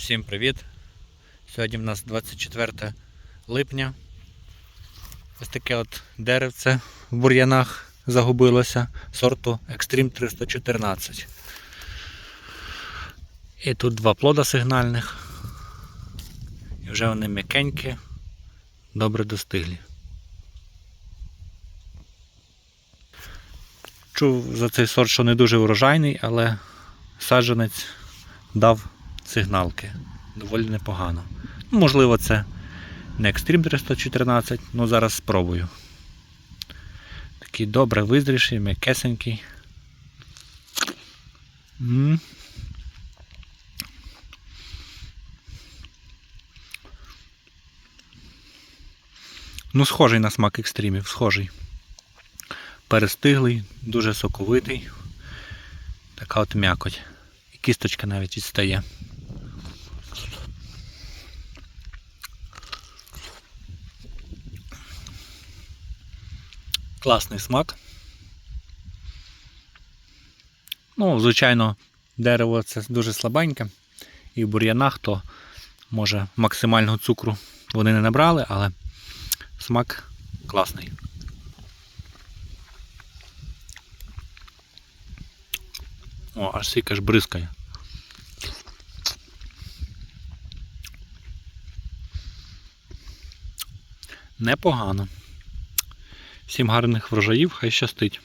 Всім привіт! Сьогодні в нас 24 липня. Ось таке от деревце в бур'янах загубилося сорту Extreme 314. І тут два плода сигнальних. І вже вони м'якенькі, добре достиглі. Чув за цей сорт, що не дуже урожайний, але саджанець дав сигналки. Доволі непогано. Ну, Можливо, це не Extreme 314, але зараз спробую. Такий добре визріший, м'якесенький. Ну, схожий на смак екстримів, схожий. Перестиглий, дуже соковитий. Така от м'якоть. І кісточка навіть відстає. Класний смак. Ну, звичайно, дерево це дуже слабеньке. І в бур'янах то може максимального цукру вони не набрали, але смак класний. О, аж сіка ж бризкає. Непогано. Всім гарних врожаїв, хай щастить.